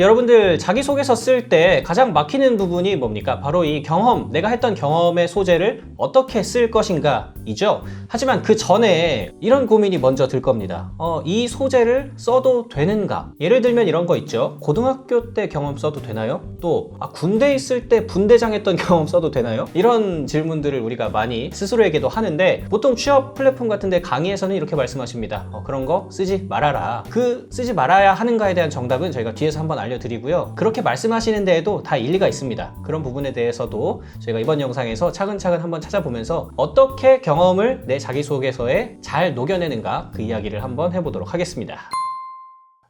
여러분들 자기소개서 쓸 때 가장 막히는 부분이 뭡니까? 바로 이 경험, 내가 했던 경험의 소재를 어떻게 쓸 것인가 이죠. 하지만 그 전에 이런 고민이 먼저 들 겁니다. 어, 이 소재를 써도 되는가? 예를 들면 이런 거 있죠. 고등학교 때 경험 써도 되나요? 또 아, 군대 있을 때 분대장 했던 경험 써도 되나요? 이런 질문들을 우리가 많이 스스로에게도 하는데 보통 취업 플랫폼 같은데 강의에서는 이렇게 말씀하십니다. 어, 그런 거 쓰지 말아라. 그 쓰지 말아야 하는가에 대한 정답은 저희가 뒤에서 한번 알려드리고요. 그렇게 말씀하시는 데에도 다 일리가 있습니다. 그런 부분에 대해서도 저희가 이번 영상에서 차근차근 한번 찾아보면서 어떻게 경험을 내 자기소개서에 잘 녹여내는가 그 이야기를 한번 해보도록 하겠습니다.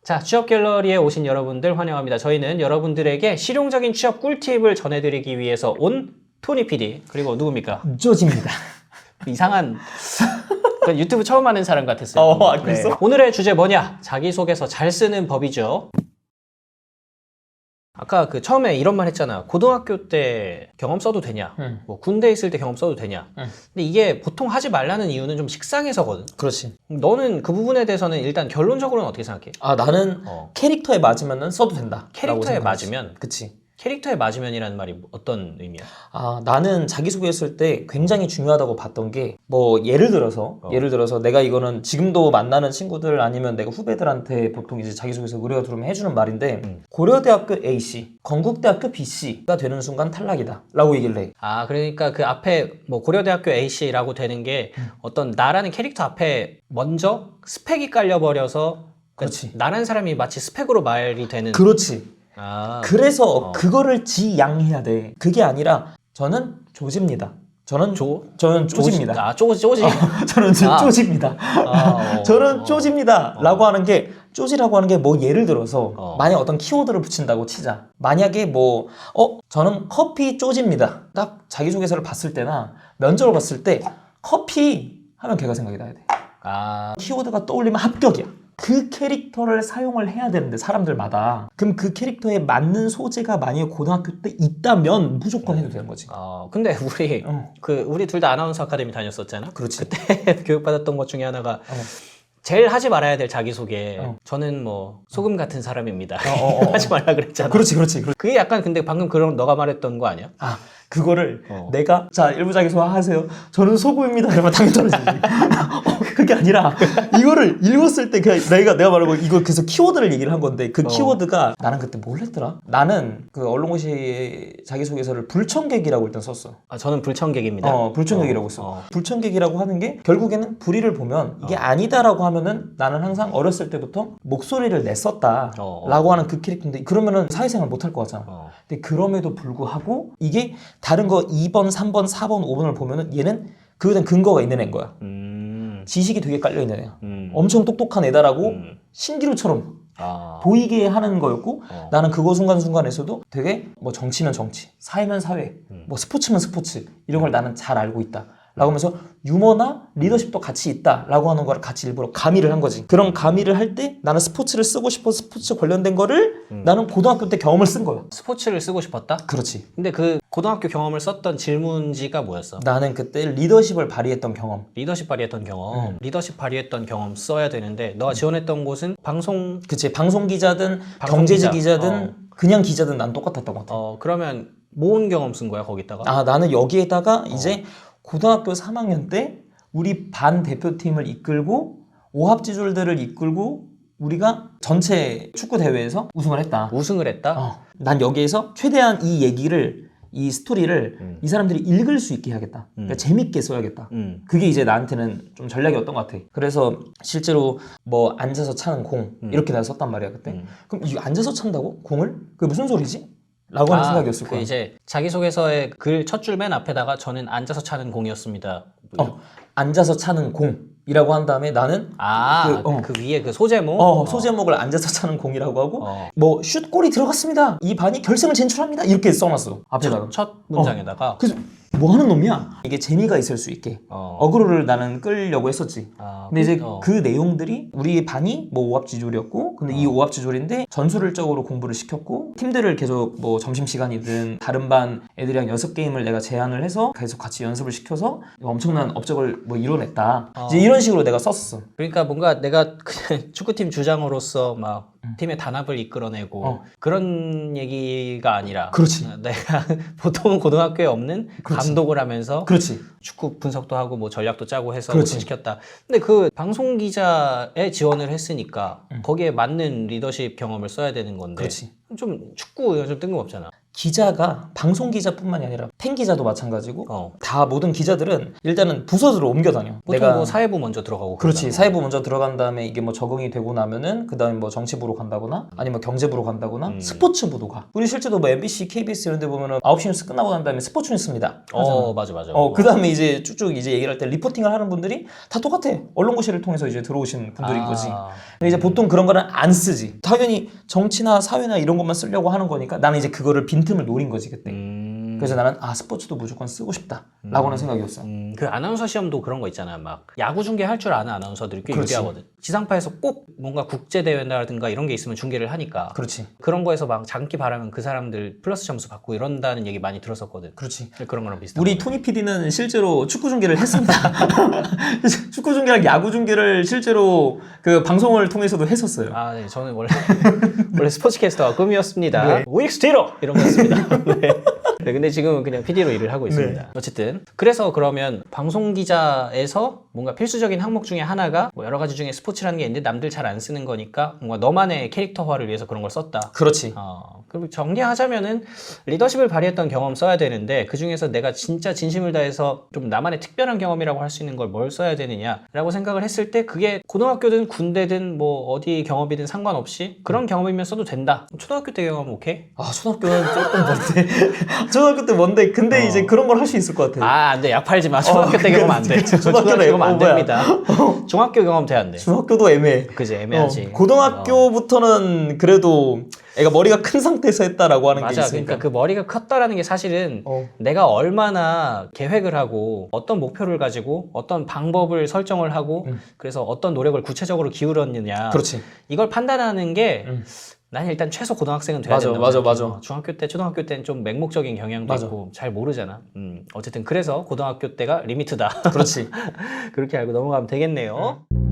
자, 취업 갤러리에 오신 여러분들 환영합니다. 저희는 여러분들에게 실용적인 취업 꿀팁을 전해드리기 위해서 온 토니 PD 그리고 누굽니까? 쪼집니다. 이상한 그 유튜브 처음 하는 사람 같았어요. 어, 아, 그랬어? 오늘의 주제 뭐냐? 자기소개서 잘 쓰는 법이죠. 아까 그 처음에 이런 말 했잖아. 고등학교 때 경험 써도 되냐? 응. 뭐 군대 있을 때 경험 써도 되냐? 응. 근데 이게 보통 하지 말라는 이유는 좀 식상해서거든. 그렇지. 너는 그 부분에 대해서는 일단 결론적으로는 어떻게 생각해? 아 나는 어. 캐릭터에 맞으면은 써도 된다. 캐릭터에 맞으면? 그치. 캐릭터에 맞으면이라는 말이 어떤 의미야? 아 나는 자기소개했을 때 굉장히 중요하다고 봤던 게 뭐 예를 들어서 어. 예를 들어서 내가 이거는 지금도 만나는 친구들 아니면 내가 후배들한테 보통 이제 자기소개서 의뢰가 들어오면 해주는 말인데 음. 고려대학교 A씨, 건국대학교 B씨가 되는 순간 탈락이다 라고 얘기를 해. 아, 그러니까 그 앞에 뭐 고려대학교 A씨라고 되는 게 음. 어떤 나라는 캐릭터 앞에 먼저 스펙이 깔려버려서 그 그렇지. 나라는 사람이 마치 스펙으로 말이 되는. 그렇지. 아, 그래서 어. 그거를 지양해야 돼. 그게 아니라 저는 조집니다. 저는 조? 저는 쪼집니다. 아, 쪼지, 쪼지. 저는 아. 쪼집니다. 아, 어, 저는 어. 쪼집니다. 라고 하는 게, 쪼지라고 하는 게 뭐 예를 들어서, 어. 만약 어떤 키워드를 붙인다고 치자. 만약에 뭐, 어, 저는 커피 쪼집니다. 딱 자기소개서를 봤을 때나 면접을 봤을 때, 커피 하면 걔가 생각이 나야 돼. 아, 키워드가 떠올리면 합격이야. 그 캐릭터를 사용을 해야 되는데, 사람들마다. 그럼 그 캐릭터에 맞는 소재가 만약에 고등학교 때 있다면 무조건 해도 되는 거지. 어, 근데 우리 어, 그 우리 둘 다 아나운서 아카데미 다녔었잖아. 그렇지. 그때 교육받았던 것 중에 하나가 어. 제일 하지 말아야 될 자기소개. 어. 저는 뭐 소금 같은 사람입니다. 어, 어, 어. 하지 말라 그랬잖아. 그렇지, 그렇지. 그렇지. 그게 약간 근데 방금 그런 너가 말했던 거 아니야? 아, 그거를 어. 내가 자 일부 자기소개 하세요. 저는 소금입니다. 이러면 당연히 떨어지지. 어, 그게 아니라 이거를 읽었을 때 그냥 내가 내가 말하고 이거 그래서 키워드를 얘기를 한 건데 그 어. 키워드가 나는 그때 뭘 했더라? 나는 그 언론고시 자기소개서를 불청객이라고 일단 썼어. 아, 저는 불청객입니다. 어, 불청객이라고 어, 써. 어. 불청객이라고 하는 게 결국에는 불의를 보면 이게 아니다라고 하면은 나는 항상 어렸을 때부터 목소리를 냈었다라고 어, 어. 하는 그 캐릭터인데 그러면은 사회생활 못 할 것 같잖아. 어. 근데 그럼에도 불구하고 이게 다른 거 2번, 3번, 4번, 5번을 보면은 얘는 그거에 대한 근거가 있는 애인 거야. 음. 지식이 되게 깔려 있는 애야. 음. 엄청 똑똑한 애다라고 음. 신기루처럼 아. 보이게 하는 거였고 어. 나는 그거 순간순간에서도 되게 뭐 정치면 정치, 사회면 사회, 음. 뭐 스포츠면 스포츠 이런 걸 나는 잘 알고 있다. 라고 하면서 유머나 리더십도 같이 있다 라고 하는 걸 같이 일부러 가미를 한 거지 그런 가미를 할 때 나는 스포츠를 쓰고 싶어 스포츠 관련된 거를 음. 나는 고등학교 때 경험을 쓴 거야 스포츠를 쓰고 싶었다? 그렇지 근데 그 고등학교 경험을 썼던 질문지가 뭐였어? 나는 그때 리더십을 발휘했던 경험 리더십 발휘했던 경험. 음. 리더십 발휘했던 경험 써야 되는데 너가 지원했던 곳은 방송 그치 방송 기자든 방송 경제지 기자. 기자든 어. 그냥 기자든 난 똑같았던 것 같아 어 그러면 모은 경험 쓴 거야 거기다가? 아 나는 여기에다가 이제 고등학교 3학년 때 우리 반 대표팀을 이끌고 오합지졸들을 이끌고 우리가 전체 축구 대회에서 우승을 했다. 우승을 했다? 어, 난 여기에서 최대한 이 얘기를 이 스토리를 음. 이 사람들이 읽을 수 있게 해야겠다. 그러니까 음. 재밌게 써야겠다. 음. 그게 이제 나한테는 좀 전략이었던 것 같아. 그래서 실제로 뭐 앉아서 차는 공 음. 이렇게 내가 썼단 말이야 그때. 음. 그럼 이거 앉아서 찬다고 공을? 그게 무슨 소리지? 라고 하는 생각이었을 그 거야. 이제 자기소개서의 글 첫 줄 맨 앞에다가 저는 앉아서 차는 공이었습니다. 어, 앉아서 차는 공이라고 한 다음에 나는 아, 그, 그, 어. 위에 그 소제목? 어, 소제목을 앉아서 차는 공이라고 하고 어. 뭐 슛골이 들어갔습니다. 이 반이 결승을 진출합니다. 이렇게 써놨어 앞에다가. 첫, 첫 문장에다가 그래서 뭐 하는 놈이야? 이게 재미가 있을 수 있게 어. 어그로를 나는 끌려고 했었지. 아, 근데 이제 어. 그 내용들이 우리 반이 뭐 오합지졸이었고 근데 이 오합지졸인데 전술적으로 공부를 시켰고 팀들을 계속 뭐 점심시간이든 다른 반 애들이랑 연습 게임을 내가 제안을 해서 계속 같이 연습을 시켜서 엄청난 업적을 뭐 이뤄냈다 어. 이제 이런 식으로 내가 썼어 그러니까 뭔가 내가 그냥 축구팀 주장으로서 막 팀의 단합을 이끌어내고 어. 그런 얘기가 아니라 그렇지. 어, 내가 보통은 고등학교에 없는 그렇지. 감독을 하면서 그렇지. 축구 분석도 하고 뭐 전략도 짜고 해서 그렇지. 우승시켰다. 근데 그 방송 기자에 지원을 했으니까 거기에 맞는 리더십 경험을 써야 되는 건데 그렇지. 좀 축구 좀 뜬금없잖아. 기자가 방송 기자뿐만이 아니라 팬 기자도 마찬가지고 어. 다 모든 기자들은 일단은 부서로 옮겨 다녀. 보통 뭐 사회부 먼저 들어가고 그렇지 그러잖아. 사회부 먼저 들어간 다음에 이게 뭐 적응이 되고 나면은 그 다음에 뭐 정치부로 간다거나 아니면 경제부로 간다거나 음. 스포츠부도 가 우리 실제로 뭐 MBC, KBS 이런 데 보면은 9시 뉴스 끝나고 난 다음에 스포츠 뉴스입니다 어 맞아 맞아. 어, 그 다음에 이제 쭉쭉 이제 얘기를 할 때 리포팅을 하는 분들이 다 똑같아. 언론고시를 통해서 이제 들어오신 분들인 아. 거지. 근데 이제 보통 그런 거는 안 쓰지. 당연히 정치나 사회나 이런 것만 쓰려고 하는 거니까 나는 이제 그거를 빈 틈을 노린 거지, 그때. 음. 그래서 나는 아, 스포츠도 무조건 쓰고 싶다. 라고는 생각이었어. 음, 그 아나운서 시험도 그런 거 있잖아. 막 야구 중계 할 줄 아는 아나운서들이 꽤 그렇지. 유리하거든. 지상파에서 꼭 뭔가 국제 대회라든가 이런 게 있으면 중계를 하니까 그렇지. 그런 거에서 막 장기 바라면 그 사람들 플러스 점수 받고 이런다는 얘기 많이 들었었거든. 그렇지. 그런 거랑 비슷한. 우리 토니 PD는 실제로 축구 중계를 했습니다. 축구 중계랑 야구 중계를 실제로 그 방송을 통해서도 했었어요. 아, 네. 저는 원래 원래 스포츠캐스터가 꿈이었습니다. 네. 스티로 이런 거였습니다. 네. 네, 근데 지금은 그냥 PD로 일을 하고 있습니다. 네. 어쨌든 그래서 그러면 방송 기자에서 뭔가 필수적인 항목 중에 하나가 뭐 여러 가지 중에 스포츠라는 게 있는데 남들 잘 안 쓰는 거니까 뭔가 너만의 캐릭터화를 위해서 그런 걸 썼다. 그렇지. 어, 그리고 정리하자면은 리더십을 발휘했던 경험 써야 되는데 그 중에서 내가 진짜 진심을 다해서 좀 나만의 특별한 경험이라고 할 수 있는 걸 뭘 써야 되느냐라고 생각을 했을 때 그게 고등학교든 군대든 뭐 어디 경험이든 상관없이 그런 경험이면 써도 된다. 초등학교 때 경험 오케이? 아, 초등학교는 조금 먼데. 초등학교 때 뭔데? 근데 어. 이제 그런 걸 할 수 있을 것 같아. 아, 안 돼. 약 팔지 마. 초등학교 때 경험 안 돼. 초등학교 때 경험 안 어, 뭐야. 됩니다. 중학교 경험 돼야 안 돼. 중학교도 애매해. 그지 애매하지. 어, 고등학교부터는 그래도 애가 머리가 큰 상태에서 했다라고 하는 게 맞아. 있으니까. 그러니까 그 머리가 컸다라는 게 사실은 어. 내가 얼마나 계획을 하고 어떤 목표를 가지고 어떤 방법을 설정을 하고 음. 그래서 어떤 노력을 구체적으로 기울였느냐 그렇지. 이걸 판단하는 게 음. 난 일단 최소 고등학생은 돼야 맞아, 된다. 맞아, 맞아. 중학교 때, 초등학교 때는 좀 맹목적인 경향도 맞아. 있고 잘 모르잖아. 음, 어쨌든 그래서 고등학교 때가 리미트다. 그렇지. 그렇게 알고 넘어가면 되겠네요. 음.